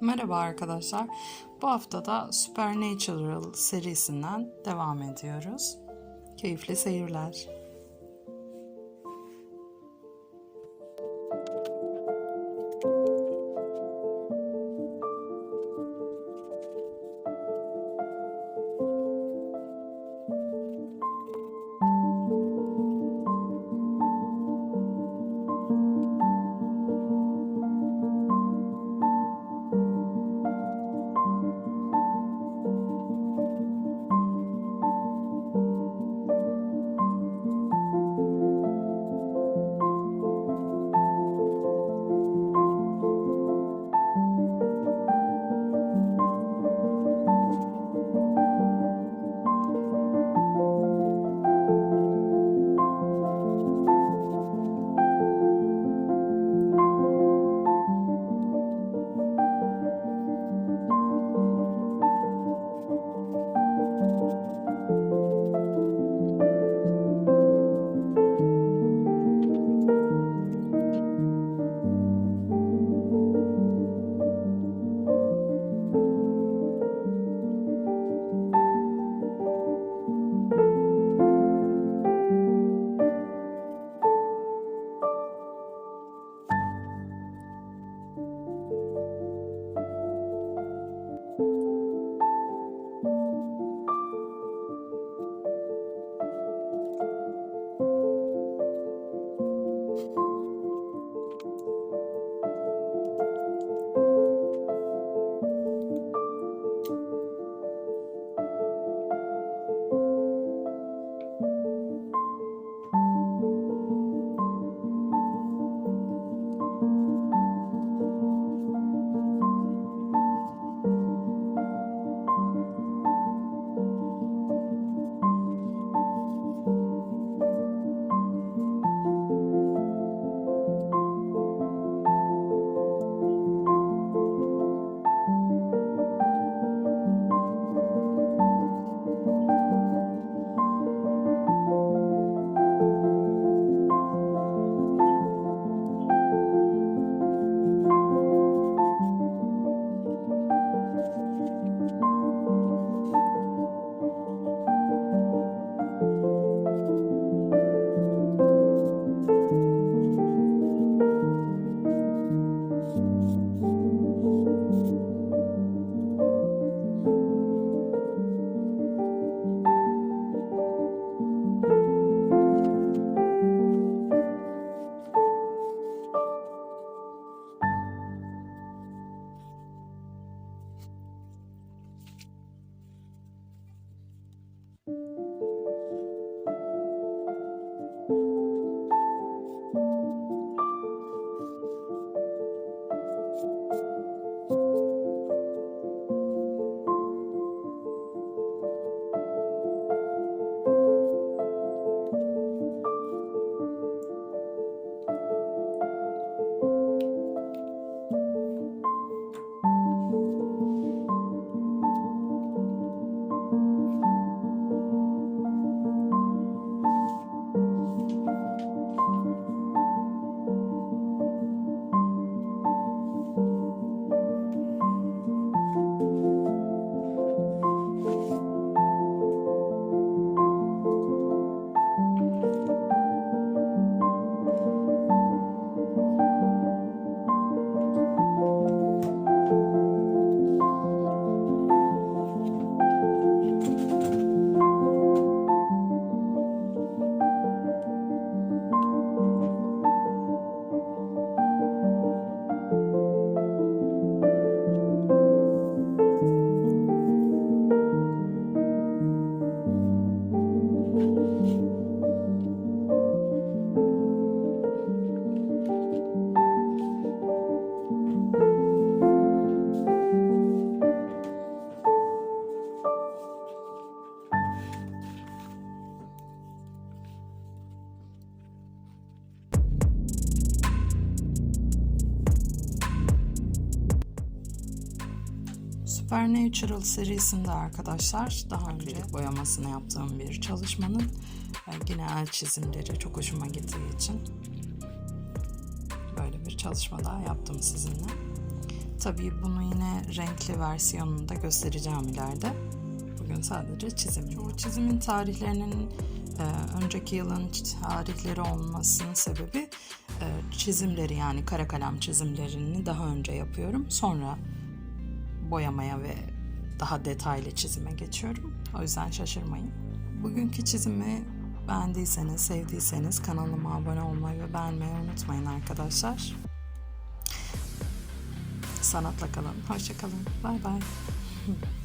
Merhaba arkadaşlar. Bu hafta da Supernatural serisinden devam ediyoruz. Keyifli seyirler. Far Natural serisinde arkadaşlar daha önce boyamasını yaptığım bir çalışmanın yine el çizimleri çok hoşuma gittiği için böyle bir çalışma daha yaptım sizinle. Tabii bunu yine renkli versiyonunu da göstereceğim ileride. Bugün sadece çizim. Çoğu çizimin tarihlerinin e, önceki yılın tarihleri olmasının sebebi e, çizimleri yani kara kalem çizimlerini daha önce yapıyorum. Sonra boyamaya ve daha detaylı çizime geçiyorum. O yüzden şaşırmayın. Bugünkü çizimi beğendiyseniz, sevdiyseniz kanalıma abone olmayı ve beğenmeyi unutmayın arkadaşlar. Sanatla kalın. Hoşça kalın. Bay bay.